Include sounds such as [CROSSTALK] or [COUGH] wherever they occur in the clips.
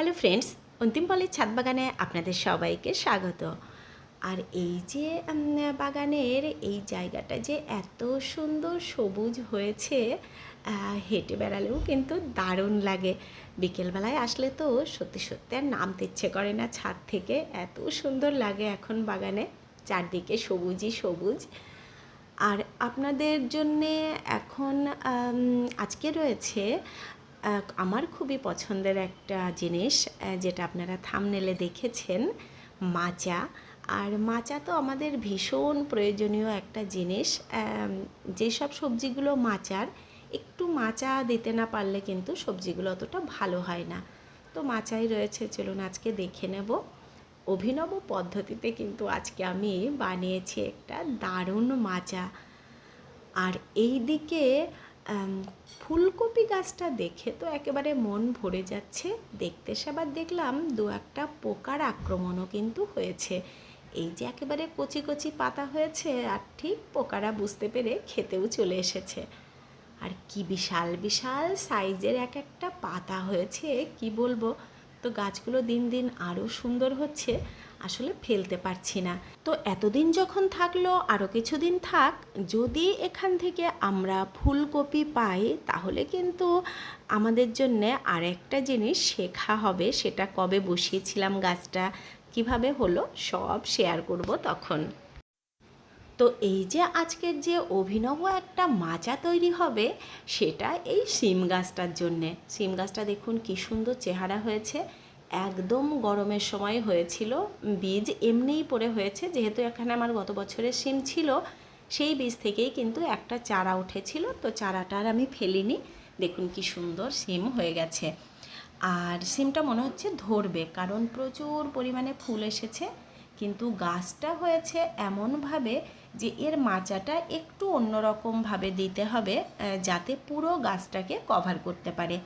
Hello friends, অন্তিম পলের ছাদ বাগানে আপনাদের সবাইকে স্বাগত। আর এই যে বাগানের এই জায়গাটা যে এত সুন্দর সবুজ হয়েছে হেঁটে বেড়ালেও কিন্তু দারুণ লাগে। বিকেলবেলায় আসলে তো সত্যি সত্যি আর নামতে ইচ্ছে করে না ছাদ থেকে। এত সুন্দর লাগে এখন বাগানে, চারদিকে সবুজই সবুজ। আর আপনাদের জন্যে এখন আজকে রয়েছে আমার খুবই পছন্দের একটা জিনিস যেটা আপনারা থামনেলে দেখেছেন মাচা আর মাচা তো আমাদের ভীষণ প্রয়োজনীয় একটা জিনিস। যেসব সবজিগুলো মাচার একটু মাচা দিতে না পারলে কিন্তু সবজিগুলো অতটা ভালো হয় না। তো মাচাই রয়েছে, চলুন আজকে দেখে নেব। অভিনব পদ্ধতিতে কিন্তু আজকে আমি বানিয়েছি একটা দারুণ মাচা আর এই দিকে ফুলকপি গাছটা দেখে তো একেবারে মন ভরে যাচ্ছে। দেখতে সেবার দেখলাম দু একটা পোকার আক্রমণও কিন্তু হয়েছে। এই যে একেবারে কচি কচি পাতা হয়েছে আর ঠিক পোকারা বুঝতে পেরে খেতেও চলে এসেছে। আর কি বিশাল বিশাল সাইজের এক একটা পাতা হয়েছে, কি বলব? তো গাছগুলো দিন দিন আরও সুন্দর হচ্ছে। আসলে ফেলতে পারছি না। তো এতদিন যখন থাকল আরও কিছুদিন থাক, যদি এখান থেকে আমরা ফুলকপি পাই, তাহলে কিন্তু আমাদের জন্য আর একটা জিনিস শেখা হবে, সেটা কবে বসিয়েছিলাম গাছটা, কীভাবে হলো, সব শেয়ার করব তখন। তো এই যে আজকের যে অভিনব একটা মাচা তৈরি হবে, সেটা এই সিম গাছটার জন্যে। সিম গাছটা দেখুন কি সুন্দর চেহারা হয়েছে। একদম গরমের সময় হয়েছিল। বীজ এমনিই পড়ে হয়েছে, যেহেতু এখানে আমার গত বছরের সিম ছিল, সেই বীজ থেকেই কিন্তু একটা চারা উঠেছিল। তো চারাটা আর আমি ফেলিনি। দেখুন কি সুন্দর সিম হয়ে গেছে। আর সিমটা মনে হচ্ছে ধরবে, কারণ প্রচুর পরিমাণে ফুল এসেছে। কিন্তু গাছটা হয়েছে এমনভাবে যে এর মাচাটা একটু অন্যরকমভাবে দিতে হবে যাতে পুরো গাছটাকে কভার করতে পারে।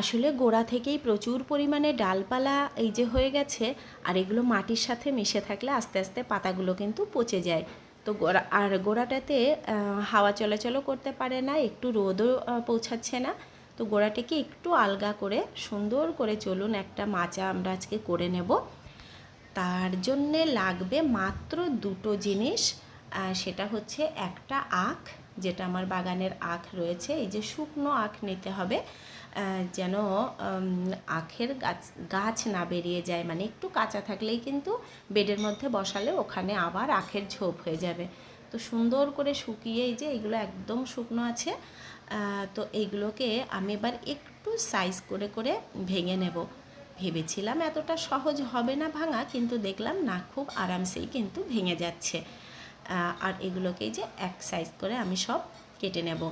আসলে গোড়া থেকেই প্রচুর পরিমাণে ডালপালা এই যে হয়ে গেছে, আর এগুলো মাটির সাথে মিশে থাকলে আস্তে আস্তে পাতাগুলো কিন্তু পচে যায়। তো গোড়া, আর গোড়াটাতে হাওয়া চলাচলও করতে পারে না, একটু রোদও পৌঁছাচ্ছে না। তো গোড়াটাকে একটু আলগা করে, সুন্দর করে চলুন একটা মাচা আমরা আজকে করে নেব। তার জন্যে লাগবে মাত্র দুটো জিনিস সেটা হচ্ছে একটা আখ যেটা আমার বাগানের আখ রয়েছে, এই যে শুকনো আখ নিতে হবে যেন আখের গাছ গাছ না বেরিয়ে যায় মানে একটু কাঁচা থাকলেই কিন্তু বেডের মধ্যে বসালে ওখানে আবার আখের ঝোপ হয়ে যাবে। তো সুন্দর করে শুকিয়ে এই যে এগুলো একদম শুকনো আছে তো এইগুলোকে আমি এবার একটু সাইজ করে করে ভেঙে নেব। ভেবেছিলাম এতটা সহজ হবে না ভাঙা, কিন্তু দেখলাম না, খুব আরামসেই কিন্তু ভেঙে যাচ্ছে। আর এগুলোকেই যে এক সাইজ করে আমি সব কেটে নেব।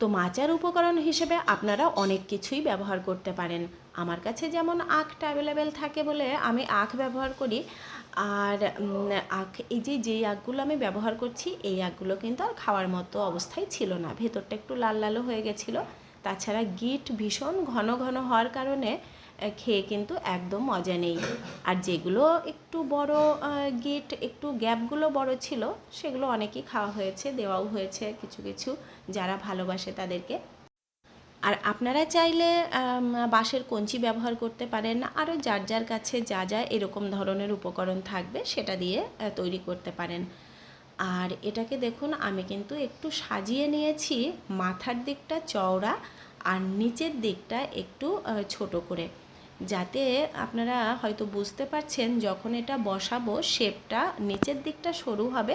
তো মাচার উপকরণ হিসেবে আপনারা অনেক কিছুই ব্যবহার করতে পারেন। আমার কাছে যেমন আখটা অ্যাভেলেবেল থাকে বলে আমি আখ ব্যবহার করি। আর আখ, এই যে, যেই আখগুলো আমি ব্যবহার করছি, এই আখগুলো কিন্তু আর খাওয়ার মতো অবস্থায় ছিল না। ভেতরটা একটু লাল লালও হয়ে গেছিল। তাছাড়া গিট ভীষণ ঘন ঘন হওয়ার কারণে খেয়ে কিন্তু একদম মজা নেই। আর যেগুলো একটু বড় গিট একটু গ্যাপগুলো বড় ছিল, সেগুলো অনেকেই খাওয়া হয়েছে, দেওয়াও হয়েছে কিছু কিছু যারা ভালোবাসে তাদেরকে। আর আপনারা চাইলে বাঁশের কঞ্চি ব্যবহার করতে পারেন, আরও যার যার কাছে যা যা এরকম ধরনের উপকরণ থাকবে সেটা দিয়ে তৈরি করতে পারেন। আর এটাকে দেখুন, আমি কিন্তু একটু সাজিয়ে নিয়েছি, মাথার দিকটা চওড়া আর নিচের দিকটা একটু ছোট করে। যাতে আপনারা হয়তো বুঝতে পারছেন যখন এটা বসাবো শেপটা নিচের দিকটা সরু হবে,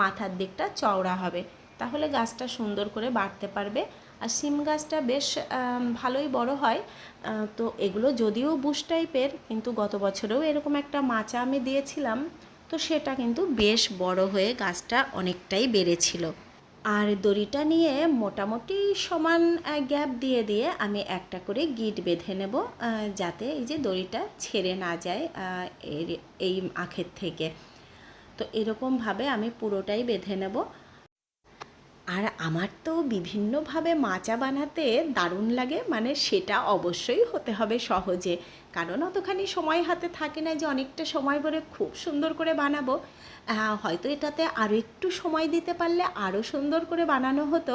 মাথার দিকটা চওড়া হবে। তাহলে গাছটা সুন্দর করে বাড়তে পারবে। আর সিম গাছটা বেশ ভালোই বড় হয়। তো এগুলো যদিও বুশ টাইপের, কিন্তু গত বছরেও এরকম একটা মাচা আমি দিয়েছিলাম। তো সেটা কিন্তু বেশ বড় হয়ে গাছটা অনেকটাই বেড়েছিল। আর দড়িটা নিয়ে মোটামুটি সমান গ্যাপ দিয়ে দিয়ে আমি একটা করে গিট বেঁধে নেব যাতে এই যে দড়িটা ছেড়ে না যায় এর- এই আখের থেকে। তো এরকমভাবে আমি পুরোটাই বেঁধে নেব। আর আমার তো বিভিন্নভাবে মাচা বানাতে দারুণ লাগে মানে সেটা অবশ্যই হতে হবে সহজে। কারণ অতখানি সময় হাতে থাকে না যে অনেকটা সময় পরে খুব সুন্দর করে বানাবো। হয়তো এটাতে আরও একটু সময় দিতে পারলে আরও সুন্দর করে বানানো হতো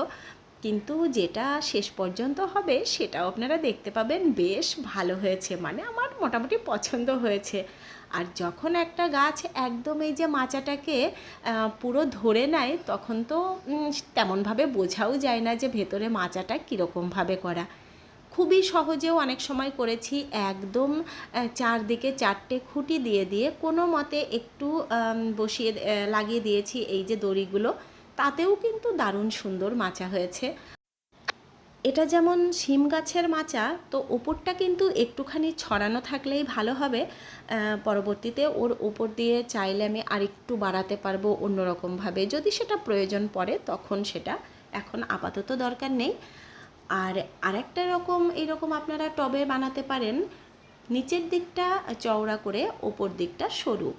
কিন্তু যেটা শেষ পর্যন্ত হবে, সেটাও আপনারা দেখতে পাবেন। বেশ ভালো হয়েছে মানে আমার মোটামুটি পছন্দ হয়েছে। আর যখন একটা গাছ একদম এই যে মাচাটাকে পুরো ধরে নেয়, তখন তো তেমনভাবে বোঝাও যায় না যে ভেতরে মাচাটা কীরকমভাবে করা। খুবই সহজেও অনেক সময় করেছি, একদম চারদিকে চারটে খুঁটি দিয়ে দিয়ে কোনো মতে একটু বসিয়ে লাগিয়ে দিয়েছি এই যে দড়িগুলো। তাতেও কিন্তু দারুণ সুন্দর মাচা হয়েছে। এটা যেমন শিম গাছের মাচা, তো ওপরটা কিন্তু একটুখানি ছড়ানো থাকলেই ভালো হবে। পরবর্তীতে ওর ওপর দিয়ে চাইলে আমি আরেকটু বাড়াতে পারব অন্যরকমভাবে। যদি সেটা প্রয়োজন পড়ে, তখন সেটা এখন আপাতত দরকার নেই। আর আরেকটা রকম, এরকম আপনারা টবে বানাতে পারেন, নিচের দিকটা চওড়া করে, ওপর দিকটা সরু।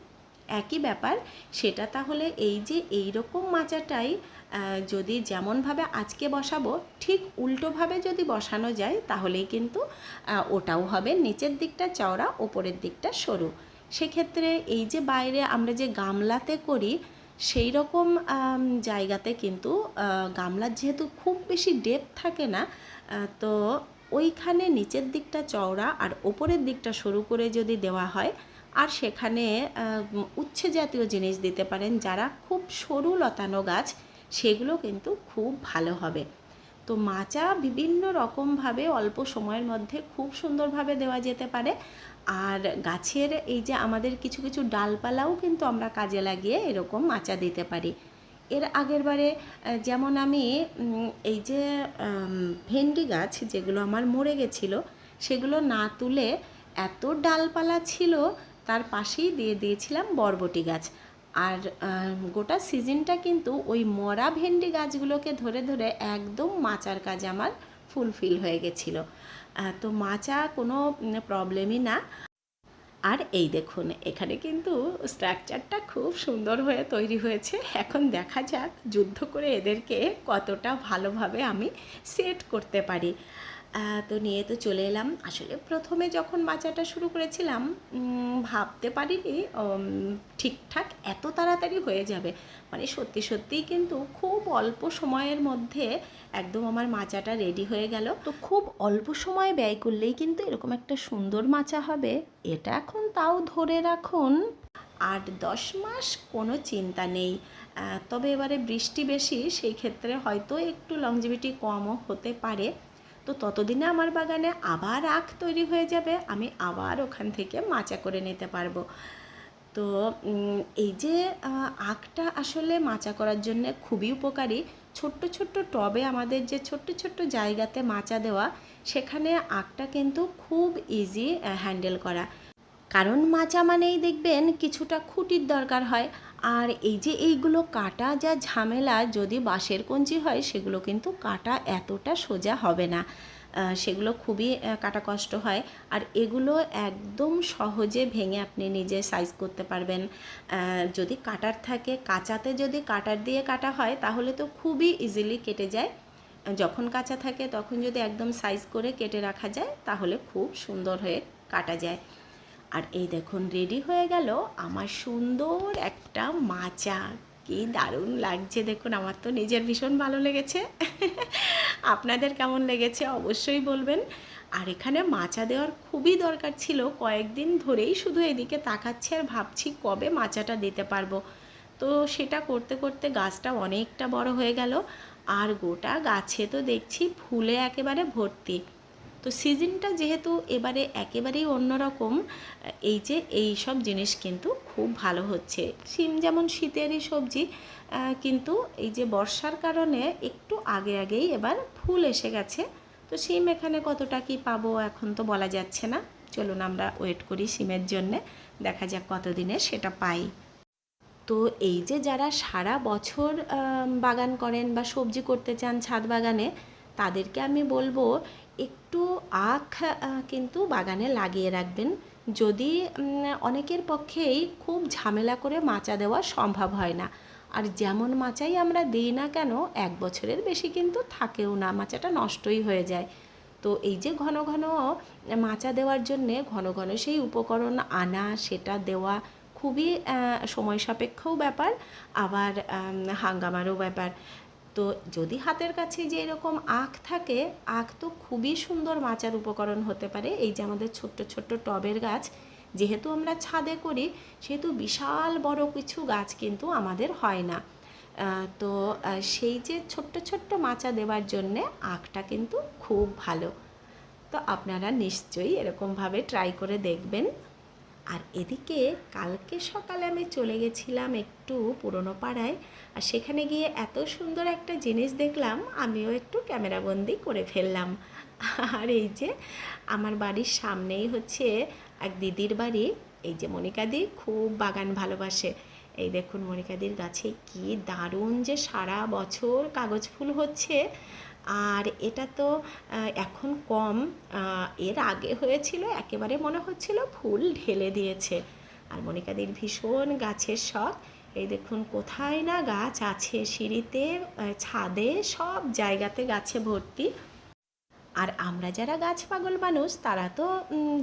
একই ব্যাপার। সেটা তাহলে এই যে এই রকম মাচাটাই যদি যেমনভাবে আজকে বসাবো, ঠিক উল্টোভাবে যদি বসানো যায়, তাহলেই কিন্তু ওটাও হবে নিচের দিকটা চওড়া, ওপরের দিকটা সরু। সেক্ষেত্রে এই যে বাইরে আমরা যে গামলাতে করি সেই রকম জায়গাতে কিন্তু গামলার যেহেতু খুব বেশি ডেপ থাকে না তো ওইখানে নিচের দিকটা চওড়া আর ওপরের দিকটা সরু করে যদি দেওয়া হয় আর সেখানে উচ্ছে জাতীয় জিনিস দিতে পারেন যারা খুব সরু লতানো গাছ, সেগুলো কিন্তু খুব ভালো হবে। তো মাচা বিভিন্ন রকমভাবে অল্প সময়ের মধ্যে খুব সুন্দরভাবে দেওয়া যেতে পারে। আর গাছের এই যে আমাদের কিছু কিছু ডালপালাও কিন্তু আমরা কাজে লাগিয়ে এরকম মাচা দিতে পারি। এর আগের বারে যেমন আমি এই যে ভেন্ডি গাছ যেগুলো আমার মরে গেছিল, সেগুলো না তুলে এত ডালপালা ছিল তার পাশেই দিয়ে দিয়েছিলাম বরবটি গাছ। আর গোটা সিজনটা কিন্তু ওই মরা ভেন্ডি গাছগুলোকে ধরে ধরে একদম মাচার কাজ আমার ফুলফিল হয়ে গেছিল। তো মাচা কোনো প্রবলেমই না। আর এই দেখুন, এখানে কিন্তু স্ট্রাকচারটা খুব সুন্দর হয়ে তৈরি হয়েছে। এখন দেখা যাক, যুদ্ধ করে এদেরকে কতটা ভালোভাবে আমি সেট করতে পারি। তো নিয়ে তো চলে এলাম। আসলে প্রথমে যখন বাচ্চাটা শুরু করেছিলাম ভাবতে পারিনি ঠিকঠাক এত তাড়াতাড়ি হয়ে যাবে। মানে সত্যি সত্যিই কিন্তু খুব অল্প সময়ের মধ্যে একদম আমার মাচাটা রেডি হয়ে গেল। তো খুব অল্প সময় ব্যয় করলেই কিন্তু এরকম একটা সুন্দর মাচা হবে, এটা এখন তাও ধরে রাখুন। আট দশ মাস কোনো চিন্তা নেই। তবে এবারে বৃষ্টি বেশি, সেই ক্ষেত্রে হয়তো একটু লংজিভিটি কমও হতে পারে। তো ততদিনে আমার বাগানে আবার আখ তৈরি হয়ে যাবে, আমি আবার ওখান থেকে মাচা করে নিতে পারব। তো এই যে আখটা আসলে মাচা করার জন্য খুবই উপকারী। ছোট্ট ছোট্ট টবে আমাদের যে ছোট্ট ছোট্ট জায়গাতে মাচা দেওয়া, সেখানে আখটা কিন্তু খুব ইজি হ্যান্ডেল করা। কারণ মাচা মানেই দেখবেন কিছুটা খুঁটির দরকার হয়। আর এই যে এইগুলো কাটা যা ঝামেলা, যদি বাঁশের কঞ্চি হয়, সেগুলো কিন্তু কাটা এতটা সোজা হবে না। সেগুলো খুবই কাটা কষ্ট হয়। আর এগুলো একদম সহজে ভেঙে আপনি নিজে সাইজ করতে পারবেন। যদি কাটার থাকে, কাঁচাতে যদি কাটার দিয়ে কাটা হয়, তাহলে তো খুবই ইজিলি কেটে যায়। যখন কাঁচা থাকে, তখন যদি একদম সাইজ করে কেটে রাখা যায়, তাহলে খুব সুন্দর হয়ে কাটা যায়। আর এই দেখুন রেডি হয়ে গেল আমার সুন্দর একটা মাচা কি দারুণ লাগছে। দেখুন, আমার তো নিজের ভীষণ ভালো লেগেছে। [LAUGHS] আপনাদের কেমন লেগেছে অবশ্যই বলবেন। আর এখানে মাচা দেওয়ার খুবই দরকার ছিল। কয়েকদিন ধরেই শুধু এদিকে তাকাচ্ছি আর ভাবছি কবে মাচাটা দিতে পারব। তো সেটা করতে করতে গাছটা অনেকটা বড় হয়ে গেল। আর গোটা গাছে তো দেখছি ফুলে একেবারে ভর্তি। তো সিজনটা যেহেতু এবারে একেবারেই অন্যরকম, এই যে এই সব জিনিস কিন্তু খুব ভালো হচ্ছে। সিম যেমন শীতেরই সবজি কিন্তু এই যে বর্ষার কারণে একটু আগে আগেই এবার ফুল এসে গেছে। তো সিম এখানে কতটা কি পাবো এখন তো বলা যাচ্ছে না। চলুন আমরা ওয়েট করি সিমের জন্যে, দেখা যাক কতদিনে সেটা পাই। তো এই যে যারা সারা বছর বাগান করেন বা সবজি করতে চান ছাদ বাগানে, তাদেরকে আমি বলব একটু আখ কিন্তু বাগানে লাগিয়ে রাখবেন। যদি অনেকের পক্ষেই খুব ঝামেলা করে মাচা দেওয়া সম্ভব হয় না। আর যেমন মাচাই আমরা দিই না কেন, এক বছরের বেশি কিন্তু থাকেও না, মাচাটা নষ্টই হয়ে যায়। তো এই যে ঘন ঘন মাচা দেওয়ার জন্যে ঘন ঘন সেই উপকরণ আনা, সেটা দেওয়া খুবই সময় সাপেক্ষও ব্যাপার, আবার হাঙ্গামারও ব্যাপার। তো যদি হাতের কাছে যে এরকম আখ থাকে, আখ তো খুবই সুন্দর মাচার উপকরণ হতে পারে। এই যে আমাদের ছোট্ট ছোট্ট টবের গাছ, যেহেতু আমরা ছাদে করি, সেহেতু বিশাল বড় কিছু গাছ কিন্তু আমাদের হয় না। তো সেই যে ছোট্ট ছোট্ট মাচা দেওয়ার জন্যে আখটা কিন্তু খুব ভালো। তো আপনারা নিশ্চয়ই এরকমভাবে ট্রাই করে দেখবেন। আর এদিকে কালকে সকালে আমি চলে গেছিলাম একটু পুরনো পাড়ায়, আর সেখানে গিয়ে এত সুন্দর একটা জিনিস দেখলাম, আমিও একটু ক্যামেরাবন্দি করে ফেললাম। আর এই যে আমার বাড়ির সামনেই হচ্ছে এক দিদির বাড়ি, এই যে মনিকাদি খুব বাগান ভালোবাসে। এই দেখুন মনিকাদির গাছে কি দারুণ যে সারা বছর কাগজ ফুল হচ্ছে। আর এটা তো এখন কম এর আগে হয়েছিল, একেবারে মনে হচ্ছিল ফুল ঢেলে দিয়েছে। আর মনিকাদির ভীষণ গাছের শখ। এই দেখুন, কোথায় না গাছ আছে সিঁড়িতে ছাদে, সব জায়গাতে গাছে ভর্তি। আর আমরা যারা গাছ পাগল মানুষ, তারা তো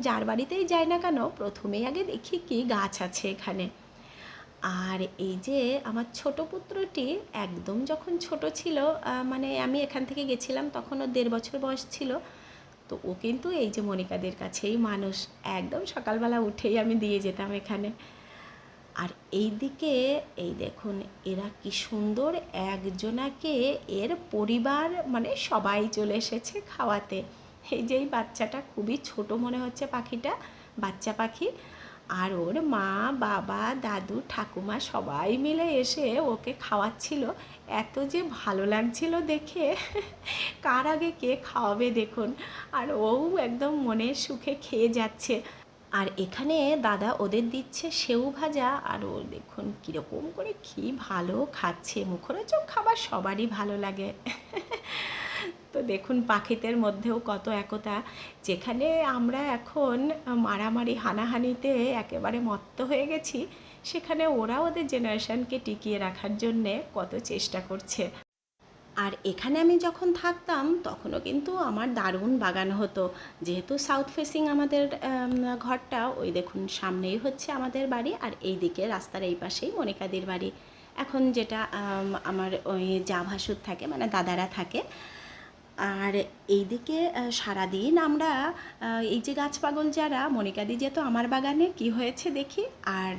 যার বাড়িতেই যায় না কেন, প্রথমেই আগে দেখি কি গাছ আছে এখানে। আর এই যে আমার ছোট পুত্রটি একদম যখন ছোট ছিল মানে আমি এখান থেকে গেছিলাম তখন ওর দেড় বছর বয়স ছিল। তো ও কিন্তু এই যে মনিকাদের কাছেই মানুষ। একদম সকালবেলা উঠেই আমি দিয়ে যেতাম এখানে। আর এই দিকে এই দেখুন, এরা কি সুন্দর একজনাকে এর পরিবার মানে সবাই চলে এসেছে খাওয়াতে। এই যে এই বাচ্চাটা খুবই ছোট মনে হচ্ছে পাখিটা, বাচ্চা পাখি। আর ওর মা, বাবা, দাদু, ঠাকুমা সবাই মিলে এসে ওকে খাওয়াচ্ছিল। এত যে ভালো লাগছিল দেখে। কার আগে কে খাওয়াবে দেখুন। আর ও একদম মনের সুখে খেয়ে যাচ্ছে। আর এখানে দাদা ওদের দিচ্ছে সেউ ভাজা। আর ও দেখুন কীরকম করে কি ভালো খাচ্ছে। মুখরোচক খাবার সবারই ভালো লাগে। তো দেখুন পাখিদের মধ্যেও কত একতা। যেখানে আমরা এখন মারামারি, হানাহানিতে একেবারে মত্ত হয়ে গেছি, সেখানে ওরা ওদের জেনারেশনকে টিকিয়ে রাখার জন্যে কত চেষ্টা করছে। আর এখানে আমি যখন থাকতাম, তখনও কিন্তু আমার দারুণ বাগান হতো। যেহেতু সাউথ ফেসিং আমাদের ঘরটা, ওই দেখুন সামনেই হচ্ছে আমাদের বাড়ি, আর এই দিকে রাস্তার এই পাশেই মনিকাদির বাড়ি। এখন যেটা আমার ওই যা ভাসুর থাকে মানে দাদারা থাকে আর এইদিকে সারাদিন আমরা এই যে গাছ পাগল যারা মনিকাদি যেত আমার বাগানে, কি হয়েছে দেখি? আর,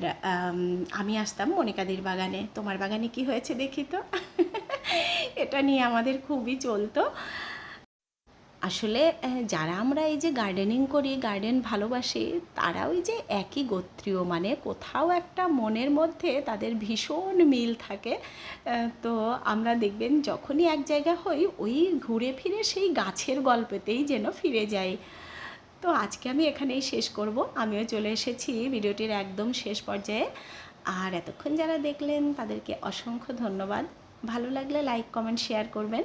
আমি আসতাম মনিকাদির বাগানে। তোমার বাগানে কি হয়েছে দেখি তো? [LAUGHS] এটা নিয়ে আমাদের খুবই চলতো। আসলে যারা আমরা এই যে গার্ডেনিং করি গার্ডেন ভালোবাসি তারা ওই যে একই গোত্রীয়। মানে কোথাও একটা মনের মধ্যে তাদের ভীষণ মিল থাকে। তো আমরা দেখবেন যখনই এক জায়গা হই, ওই ঘুরে ফিরে সেই গাছের গল্পেতেই যেন ফিরে যাই। তো আজকে আমি এখানেই শেষ করব। আমিও চলে এসেছি ভিডিওটির একদম শেষ পর্যায়ে। আর এতক্ষণ যারা দেখলেন, তাদেরকে অসংখ্য ধন্যবাদ। ভালো লাগলে লাইক কমেন্ট শেয়ার করবেন।